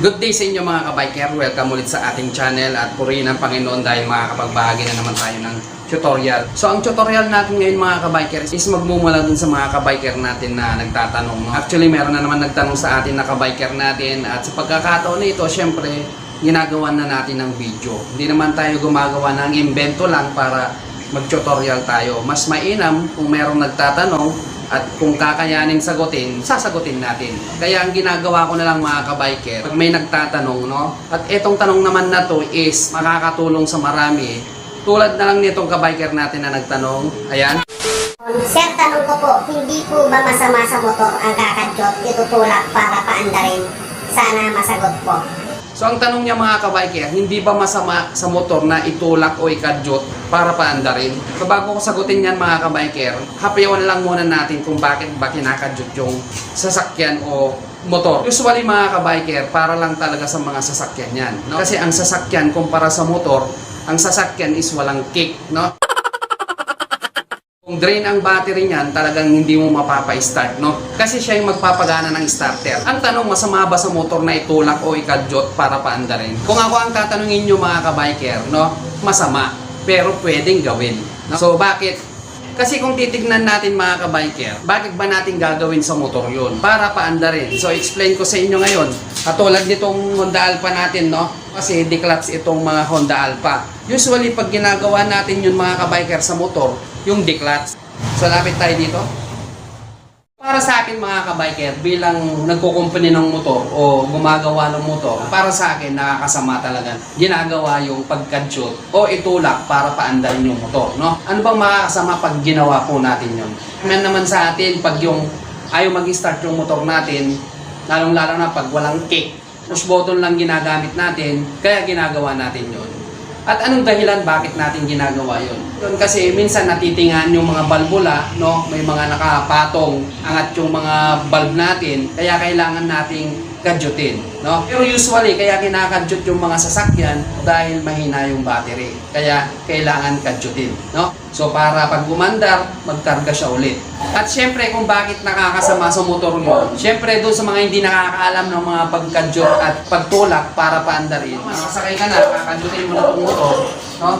Good day sa inyo mga kabiker. Welcome ulit sa ating channel at purihin ang Panginoon dahil makakapagbahagi na naman tayo ng tutorial. So ang tutorial natin ngayon mga kabiker is magmumula dun sa mga kabiker natin na nagtatanong. Actually meron na naman nagtanong sa atin na kabiker natin at sa pagkakataon na ito, syempre ginagawa na natin ng video. Hindi naman tayo gumagawa ng invento lang para mag-tutorial tayo. Mas mainam kung merong nagtatanong at kung kakayanin sagutin, sasagutin natin. Kaya ang ginagawa ko na lang mga kabiker, pag may nagtatanong, no? At etong tanong naman na to is makakatulong sa marami. Tulad na lang nitong kabiker natin na nagtanong. Ayan. Sir, tanong ko po, hindi po ba masama sa motor ang kakadyot itutulak para paandarin? Sana masagot po. So ang tanong niya mga kabiker, hindi ba masama sa motor na itulak o ikadyot para paandarin? So bago ko sagutin yan mga kabiker, hapayawan lang muna natin kung bakit ba kinakadyot yung sasakyan o motor. Usually mga kabiker, para lang talaga sa mga sasakyan yan. No? Kasi ang sasakyan kumpara sa motor, ang sasakyan is walang kick. No? Kung drain ang battery niyan, talagang hindi mo mapapa-start, no? Kasi siya yung magpapagana ng starter. Ang tanong, masama ba sa motor na itulak o ikadyot para paandarin? Kung ako ang tatanungin nyo mga kabiker, no? Masama. Pero pwedeng gawin. No? So, bakit? Kasi kung titignan natin mga kabiker, bakit ba natin gagawin sa motor yun? Para paandarin. So, explain ko sa inyo ngayon. Katulad nitong Honda Alpha natin, no? Kasi declutch itong mga Honda Alpha. Usually, pag ginagawa natin yun mga kabiker sa motor, yung declutch. So, lapit tayo dito. Para sa akin mga kabiker, bilang nagkukumpany ng motor o gumagawa ng motor, para sa akin nakakasama talaga. Ginagawa yung pagkadyot o itulak para paandarin yung motor, no? Ano bang makakasama pag ginawa po natin yun? Yan naman sa atin, pag yung ayaw mag-start yung motor natin, lalong-lalo na pag walang kick, push button lang ginagamit natin, kaya ginagawa natin yun. At anong dahilan bakit natin ginagawa yun? Yun kasi minsan natitingan yung mga balbula, no? May mga nakapatong angat yung mga bulb natin, kaya kailangan nating kadyutin, no? Pero usually, kaya kinakadyut yung mga sasakyan dahil mahina yung battery. Kaya kailangan kadyutin, no? So para pag gumandar, magkarga siya ulit. At syempre kung bakit nakakasama sa motor mo, syempre doon sa mga hindi nakakaalam ng mga pagkadyot at pagtulak para paandarin. Makasakay ka na, kakadyutin mo na itong motor, no?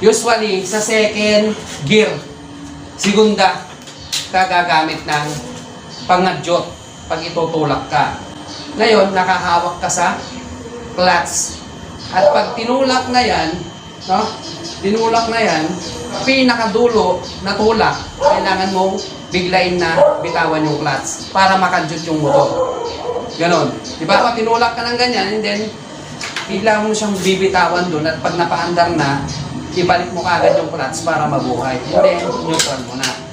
Usually, sa second gear, segunda, ka gagamit ng pangadyot pag itutulak ka. Ngayon, nakahawak ka sa clutch. At pag tinulak na yan, no? Tinulak na yan, pinakadulo na tulak, kailangan mong biglain na bitawan yung clutch para makadyot yung motor. Ganon. Di ba? Pag tinulak ka ng ganyan, and then, bigla mo siyang bibitawan doon at pag napaandar na, ibalik mo kagad yung clutch para mabuhay. And then, neutral mo na.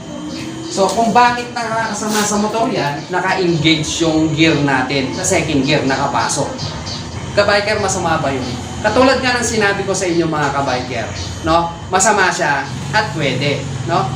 So, kung bakit nakakasama sa motor yan, naka-engage yung gear natin sa second gear, nakapasok. Kabiker, masama ba yun? Katulad nga ng sinabi ko sa inyo mga kabiker, no? Masama siya at pwede, no?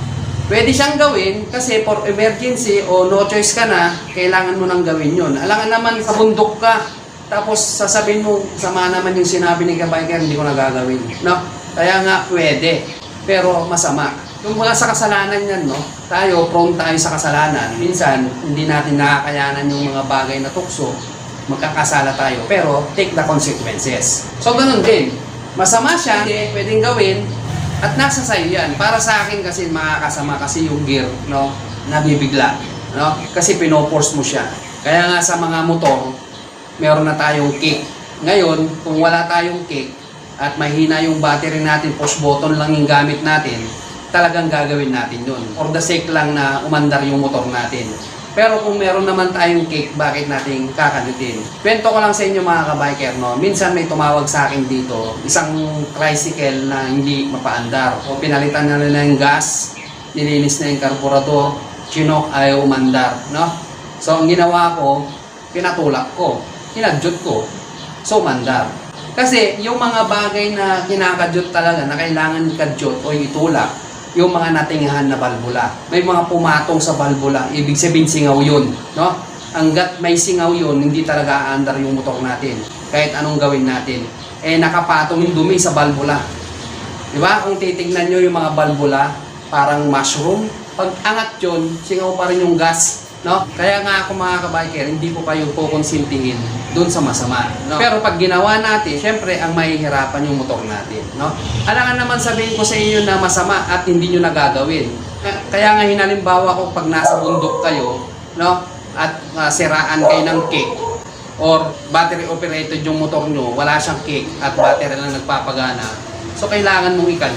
Pwede siyang gawin kasi for emergency o no choice ka na, kailangan mo nang gawin yun. Alangan naman sa bundok ka, tapos sasabihin mo, sama naman yung sinabi ni kabiker, hindi ko na gagawin, no? Kaya nga pwede, pero masama. Yung mga sa kasalanan yan, no? Tayo, prone tayo sa kasalanan. Minsan, hindi natin nakakayanan yung mga bagay na tukso, magkakasala tayo. Pero, take the consequences. So, ganun din. Masama siya, hindi pwedeng gawin, at nasa sa'yo yan. Para sa akin kasi makakasama kasi yung gear, no? Nabibigla, no? Kasi pinoforce mo siya. Kaya nga sa mga motor, meron na tayong kick. Ngayon, kung wala tayong kick, at mahina yung battery natin, push button lang yung gamit natin, talagang gagawin natin yun. For the sake lang na umandar yung motor natin. Pero kung meron naman tayong kick, bakit natin kakadutin? Kwento ko lang sa inyo mga kabiker, no? Minsan may tumawag sa akin dito, isang tricycle na hindi mapaandar. O pinalitan na nila yung gas, nilinis na yung karburador, chinok ayaw umandar, no? So ang ginawa ko, pinatulak ko, kinadyot ko, so umandar. Kasi yung mga bagay na kinakadyot talaga na kailangan ikadyot o itulak, yung mga natingahan na balbula. May mga pumatong sa balbula, ibig sabihin singaw yun. No? Hanggat may singaw yun, hindi talaga aandar yung motor natin. Kahit anong gawin natin. Eh nakapatong yung dumi sa balbula. Di ba? Kung titignan nyo yung mga balbula, parang mushroom. Pag angat yun, singaw pa rin yung gas. No? Kaya nga ako mga kabiker, hindi ko kayo kukonsintihin doon sa masama. No? Pero pag ginawa natin, syempre ang mahihirapan yung motor natin. No? Alangan naman sabihin ko sa inyo na masama at hindi nyo nagagawin. Kaya- nga hinalimbawa ko pag nasa bundok kayo, no? at ah, siraan kayo ng cake, or battery operated yung motor nyo, wala siyang kick at battery lang nagpapagana, so kailangan mong yan.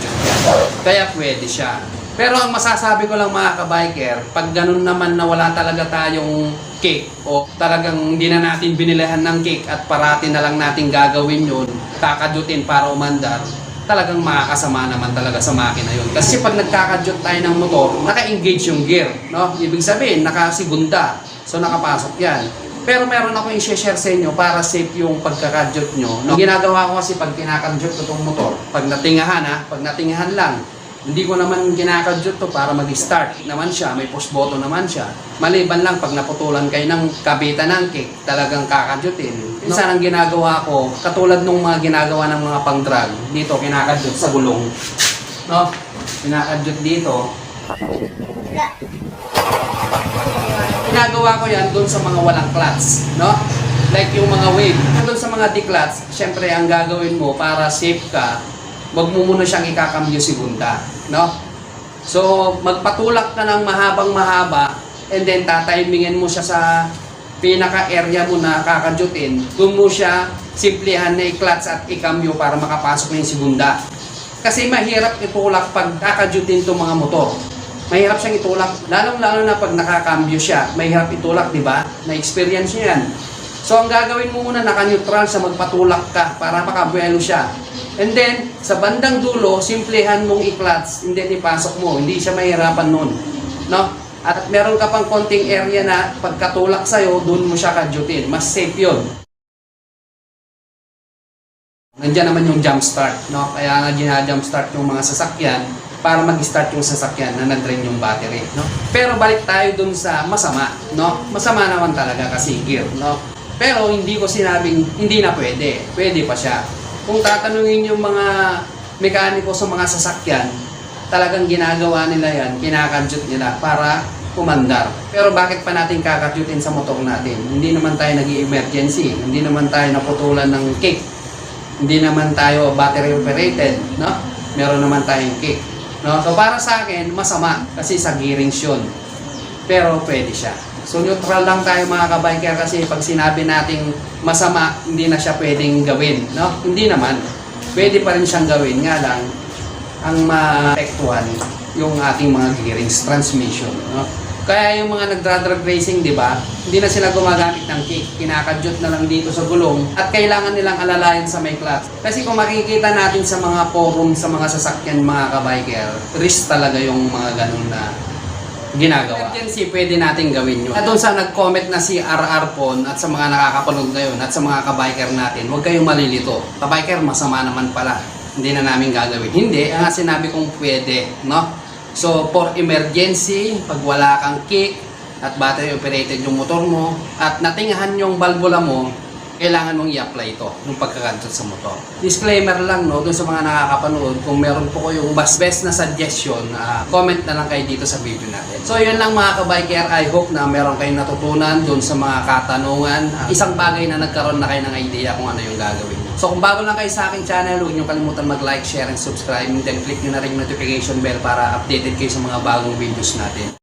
Kaya pwede siya. Pero ang masasabi ko lang mga kabiker, pag ganun naman na wala talaga tayong kick o talagang hindi na natin binilihan ng kick at parati na lang natin gagawin yun, kakadutin para umandar, talagang makakasama naman talaga sa makina yun. Kasi pag nagkakadyot tayo ng motor, naka-engage yung gear. No? Ibig sabihin, nakasegunda. So nakapasok yan. Pero meron ako yung share sa inyo para safe yung pagkakadyot nyo. No? Ginagawa ko kasi pag kinakadyot ko itong motor, pag natingahan ha, pag natingahan lang, hindi ko naman kinakadyot to para mag-start naman siya, may push button naman siya. Maliban lang pag naputulan kayo ng kabitan ng kick, talagang kakadyutin. Minsan ang ginagawa ko, katulad nung mga ginagawa ng mga pang-drag, dito kinakadyot sa gulong. No? Kinakadyot dito. Ginagawa ko yan doon sa mga walang clutch, no? Like yung mga wave. Doon sa mga D-clutch, syempre ang gagawin mo para safe ka, wag mo muna siyang ikakambyo segunda, no? So, magpatulak ka ng mahabang mahaba and then tatimingin mo siya sa pinaka-area mo na kakadyutin. Doon mo siya simplihan na i-clutch at ikambyo para makapasok na yung segunda. Kasi mahirap itulak pag kakadyutin itong mga motor. Mahirap siyang itulak. Lalong-lalo na pag nakakambyo siya, mahirap itulak, di ba? Na-experience niyo yan. So, ang gagawin mo muna, naka-neutral sa magpatulak ka para makabuelo siya. And then, sa bandang dulo, simplihan mong i-clutch, and ipasok mo. Hindi siya mahirapan nun. No? At meron ka pang konting area na pagkatulak sa'yo, doon mo siya kadyutin. Mas safe yun. Nandiyan naman yung jump start, no? Kaya nga gina-jump start yung mga sasakyan para mag-start yung sasakyan na nag-drain yung battery, no? Pero balik tayo dun sa masama, no? Masama naman talaga kasi gear, no? Pero hindi ko sinabing hindi na pwede. Pwede pa siya. Kung tatanungin yung mga mekaniko sa mga sasakyan, talagang ginagawa nila yan, kinakadyot nila para kumandar. Pero bakit pa natin kakadyutin sa motor natin? Hindi naman tayo nag emergency hindi naman tayo naputulan ng kick, hindi naman tayo battery operated, no? Meron naman tayong kick. No? So para sa akin, masama kasi sa gearings yun. Pero pwede siya. So neutral lang tayo mga kabiker kasi pag sinabi nating masama, hindi na siya pwedeng gawin. No? Hindi naman. Pwede pa rin siyang gawin. Nga lang, ang maapektuhan yung ating mga gearings, transmission. No? Kaya yung mga nagdra-drag racing, di ba? Hindi na sila gumagamit ng kick. Kinakadyot na lang dito sa gulong at kailangan nilang alalayan sa may clutch. Kasi kung makikita natin sa mga forum, sa mga sasakyan, mga kabiker, risk talaga yung mga ganun na ginagawa. Emergency, pwede natin gawin yun. At doon sa nag-comment na si RR Pon at sa mga nakakapanood ngayon at sa mga kabiker natin, huwag kayong malilito. Kabiker, masama naman pala. Hindi na namin gagawin. Hindi, ang sinabi kong pwede, no? So, for emergency, pag wala kang kick at battery operated yung motor mo at natingahan yung balbula mo, kailangan mong i-apply ito nung pagkakantot sa motor. Disclaimer lang no, dun sa mga nakakapanood, kung meron po kayong best best na suggestion, ah, comment na lang kayo dito sa video natin. So yun lang mga kabiker, I hope na meron kayong natutunan dun sa mga katanungan. Ah, isang bagay na nagkaroon na kayo ng idea kung ano yung gagawin nyo. So kung bago lang kayo sa aking channel, huwag niyo kalimutan mag-like, share, and subscribe. And then click nyo na rin yung notification bell para updated kayo sa mga bagong videos natin.